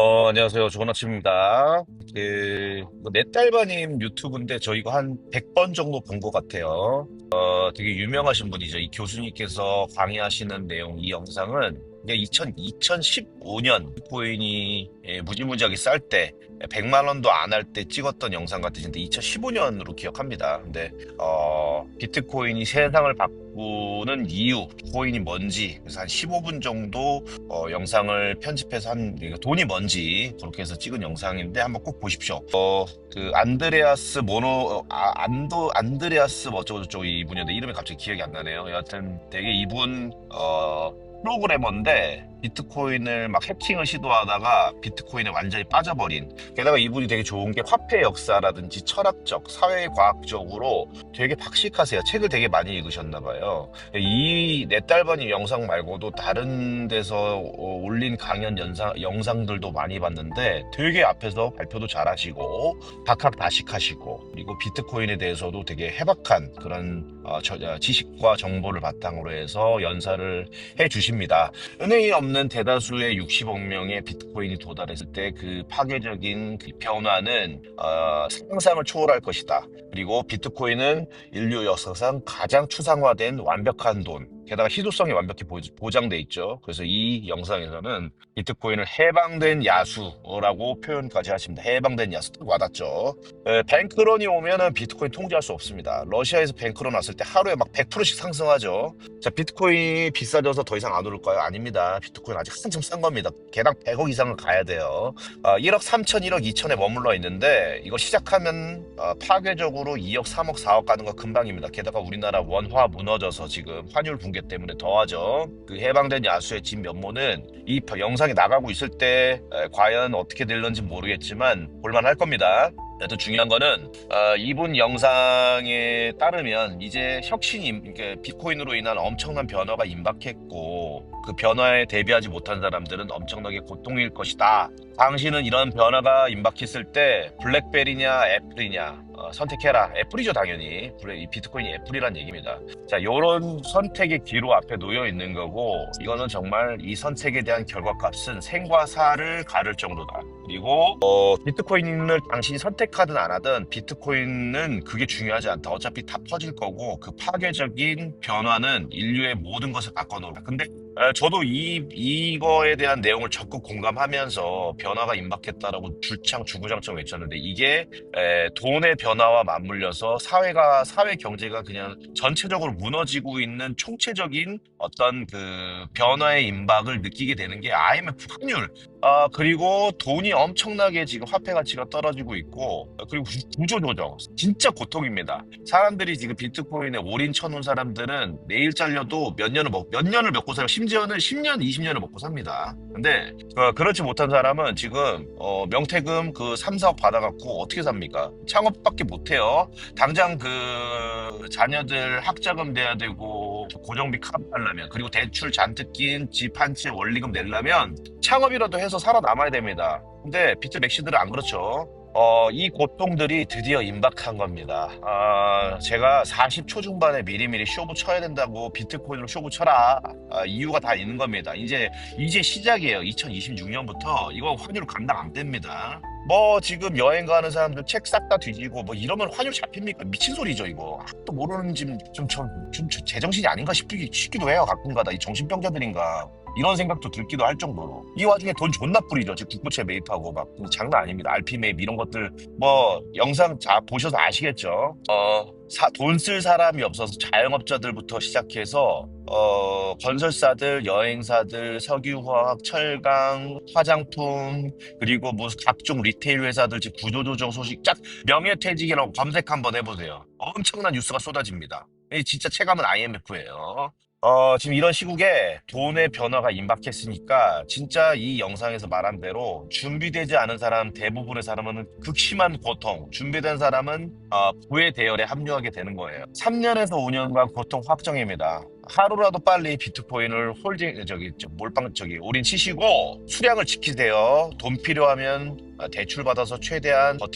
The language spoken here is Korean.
어, 안녕하세요. 좋은 아침입니다. 그, 넷달바님 유튜브인데 저 이거 한 100번 정도 본 것 같아요. 어, 되게 유명하신 분이죠. 이 교수님께서 강의하시는 내용, 이 영상은 2000, 2015년 비트코인이 예, 무지무지하게 쌀 때, 100만 원도 안 할 때 찍었던 영상 같으신데 2015년으로 기억합니다. 근데 어, 비트코인이 세상을 바꾸는 이유, 코인이 뭔지 그래서 한 15분 정도 어, 영상을 편집해서 한 이거 돈이 뭔지 그렇게 해서 찍은 영상인데 한번 꼭 보십시오. 어, 그 안드레아스 모노 어, 아, 안도 안드레아스 뭐 어쩌고 저쩌고 이분이었는데 이름이 갑자기 기억이 안 나네요. 여하튼 되게 이분 어 프로그래머인데 비트코인을 막 해킹을 시도하다가 비트코인에 완전히 빠져버린 게다가 이분이 되게 좋은 게 화폐 역사라든지 철학적, 사회과학적으로 되게 박식하세요. 책을 되게 많이 읽으셨나 봐요. 이 넷달번이 영상 말고도 다른 데서 어, 올린 강연 영상, 영상들도 많이 봤는데 되게 앞에서 발표도 잘하시고 박학다식하시고 그리고 비트코인에 대해서도 되게 해박한 그런 어, 저- 어, 지식과 정보를 바탕으로 해서 연사를 해 주십니다. 은행이 없는 대다수의 60억 명의 비트코인이 도달했을 때 그 파괴적인 그 변화는 어, 상상을 초월할 것이다. 그리고 비트코인은 인류 역사상 가장 추상화된 완벽한 돈. 게다가 희소성이 완벽히 보- 보장돼 있죠. 그래서 이 영상에서는 비트코인을 해방된 야수라고 표현까지 하십니다. 해방된 야수 딱 와닿죠. 에, 뱅크런이 오면은 비트코인 통제할 수 없습니다. 러시아에서 뱅크런 왔을 때 하루에 막 100%씩 상승하죠. 자, 비트코인이 비싸져서 더 이상 안 오를까요? 아닙니다. 비트코인 아직 한참 싼 겁니다. 개당 100억 이상은 가야 돼요. 어, 1억 3천, 1억 2천에 머물러 있는데 이거 시작하면 어, 파괴적으로 2억, 3억, 4억 가는 거 금방입니다. 게다가 우리나라 원화 무너져서 지금 환율 붕괴 때문에 더하죠. 그 해방된 야수의 진 면모는 이 영상이 나가고 있을 때 에, 과연 어떻게 될런지 모르겠지만 볼만할 겁니다. 여튼 중요한 거는 어, 이분 영상에 따르면 이제 혁신이 이게 비트코인으로 인한 엄청난 변화가 임박했고 그 변화에 대비하지 못한 사람들은 엄청나게 고통일 것이다. 당신은 이런 변화가 임박했을 때 블랙베리냐 애플이냐 어, 선택해라. 애플이죠 당연히. 비트코인이 애플이란 얘기입니다. 자, 요런 선택의 기로 앞에 놓여 있는 거고 이거는 정말 이 선택에 대한 결과값은 생과 사를 가를 정도다. 그리고 어, 비트코인을 당신이 선택하든 안 하든 비트코인은 그게 중요하지 않다. 어차피 다 퍼질 거고 그 파괴적인 변화는 인류의 모든 것을 바꿔놓을다. 근데 에, 저도 이 이거에 대한 내용을 적극 공감하면서 변화가 임박했다라고 줄창 주구장창 외쳤는데 이게 에, 돈의 변화와 맞물려서 사회가 사회 경제가 그냥 전체적으로 무너지고 있는 총체적인 어떤 그 변화의 임박을 느끼게 되는 게 IMF 환율 아, 그리고 돈이 엄청나게 지금 화폐 가치가 떨어지고 있고, 그리고 구조 조정. 진짜 고통입니다. 사람들이 지금 비트코인에 올인 쳐놓은 사람들은 내일 잘려도 몇 년을 먹, 몇 년을 먹고 살고, 심지어는 10년, 20년을 먹고 삽니다. 근데, 어, 그렇지 못한 사람은 지금, 어, 명태금 그 3, 4억 받아갖고 어떻게 삽니까? 창업밖에 못해요. 당장 그 자녀들 학자금 내야 되고, 고정비 카드 하려면, 그리고 대출 잔뜩 낀 집 한 채 원리금 내려면, 창업이라도 해서 살아남아야 됩니다. 근데 비트 맥시들은 안 그렇죠. 어, 이 고통들이 드디어 임박한 겁니다. 아, 제가 40초 중반에 미리미리 쇼부 쳐야 된다고 비트코인으로 쇼부 쳐라. 아, 이유가 다 있는 겁니다. 이제, 이제 시작이에요. 2026년부터 이거 환율 감당 안 됩니다. 뭐 지금 여행 가는 사람들 책 싹 다 뒤지고 뭐 이러면 환율 잡힙니까? 미친 소리죠 이거. 또 모르는 좀좀좀 좀, 좀 제정신이 아닌가 싶기, 싶기도 해요 가끔가다 이 정신병자들인가. 이런 생각도 들기도 할 정도로 이 와중에 돈 존나 뿌리죠. 지금 국부채 매입하고 막 장난 아닙니다. RP 매입 이런 것들 뭐 영상 자 보셔서 아시겠죠? 어 돈 쓸 사람이 없어서 자영업자들부터 시작해서 어 건설사들 여행사들 석유화학 철강 화장품 그리고 뭐 각종 리테일 회사들 지금 구조조정 소식 쫙 명예퇴직이라고 검색 한번 해보세요. 엄청난 뉴스가 쏟아집니다. 이 진짜 체감은 IMF예요 어, 지금 이런 시국에 돈의 변화가 임박했으니까 진짜 이 영상에서 말한 대로 준비되지 않은 사람 대부분의 사람은 극심한 고통, 준비된 사람은 어, 부의 대열에 합류하게 되는 거예요. 3년에서 5년간 고통 확정입니다. 하루라도 빨리 비트코인을 홀딩 저기 저 몰빵 저기 올인 치시고 수량을 지키세요. 돈 필요하면 어, 대출 받아서 최대한 버티